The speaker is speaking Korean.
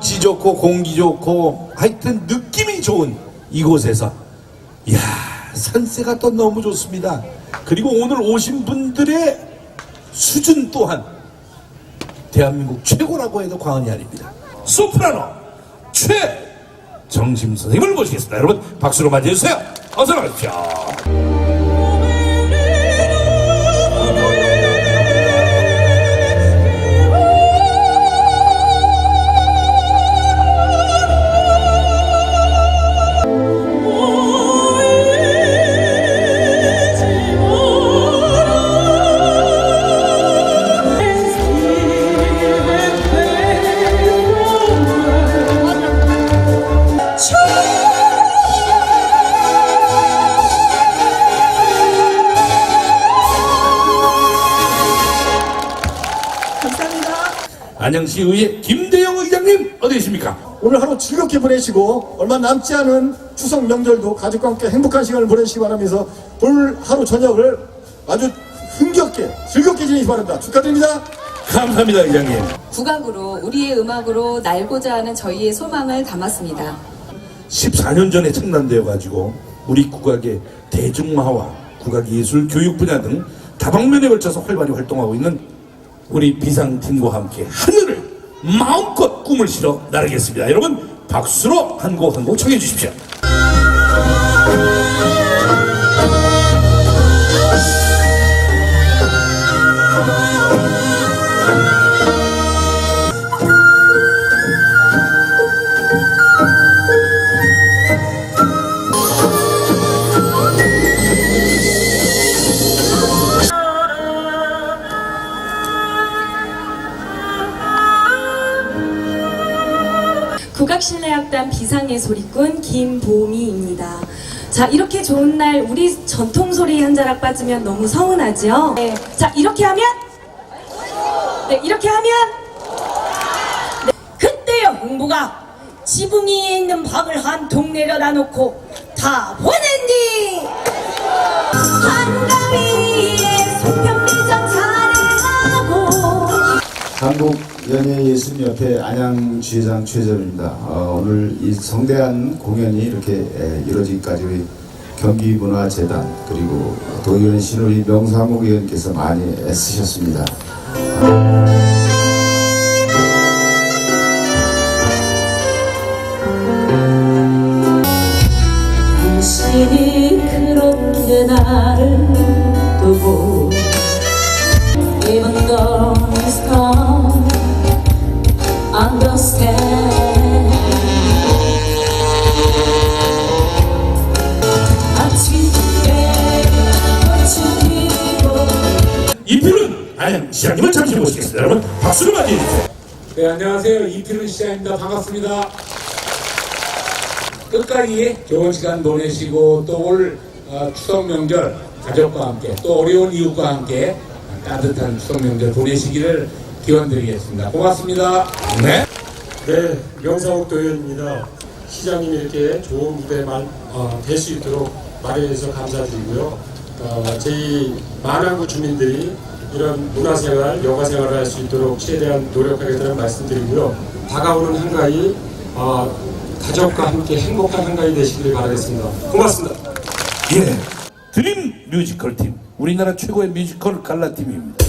지 좋고 공기 좋고 하여튼 느낌이 좋은 이곳에서 이야 산세가 또 너무 좋습니다. 그리고 오늘 오신 분들의 수준 또한 대한민국 최고라고 해도 과언이 아닙니다. 소프라노 최정심 선생님을 모시겠습니다. 여러분 박수로 맞이해주세요. 어서 나가십시오. 안양시의회 김대영 의장님 어디 계십니까? 오늘 하루 즐겁게 보내시고 얼마 남지 않은 추석 명절도 가족과 함께 행복한 시간을 보내시기 바라면서 오늘 하루 저녁을 아주 흥겹게 즐겁게 지내시기 바랍니다. 축하드립니다. 감사합니다 의장님. 국악으로 우리의 음악으로 날고자 하는 저희의 소망을 담았습니다. 14년 전에 창단되어 가지고 우리 국악의 대중화와 국악 예술 교육 분야 등 다방면에 걸쳐서 활발히 활동하고 있는 우리 비상팀과 함께 하늘을 마음껏 꿈을 실어 나르겠습니다. 여러분 박수로 한 곡 한 곡 청해 주십시오. 국악실내악단 비상의 소리꾼 김보미입니다. 자, 이렇게 좋은 날 우리 전통 소리 한 자락 빠지면 너무 서운하죠? 네. 자, 이렇게 하면? 네, 이렇게 하면? 네. 그때요, 흥부가 지붕 위에 있는 밥을 한 통 내려다 놓고 다 보낸디! 한가위 한국 연예예술협회 안양 주회장 최재입니다. 어, 오늘 이 성대한 공연이 이렇게 에, 이루어지기까지 우리 경기문화재단 그리고 도의원 신 우리 명상국 의원께서 많이 애쓰셨습니다. 당신이 그렇게 나를 두고 Even 안양 시장님을 잠시 모시겠습니다. 여러분 박수로 맞이해 주세요. 네, 안녕하세요. 이필훈 시장입니다. 반갑습니다. 끝까지 좋은 시간 보내시고 또올 어, 추석 명절 가족과 함께 또 어려운 이웃과 함께 따뜻한 추석 명절 보내시기를 기원드리겠습니다. 고맙습니다. 네. 네, 명상욱 도의원입니다. 시장님이 이렇게 좋은 무대만 어, 될수 있도록 마련해 주셔서 감사드리고요. 어, 저희 만안구 주민들이 이런 문화생활, 여가생활을 할 수 있도록 최대한 노력하겠다는 말씀드리고요. 다가오는 한가위 어, 가족과 함께 행복한 한가위 되시길 바라겠습니다. 고맙습니다. 예. 드림 뮤지컬 팀 우리나라 최고의 뮤지컬 갈라 팀입니다.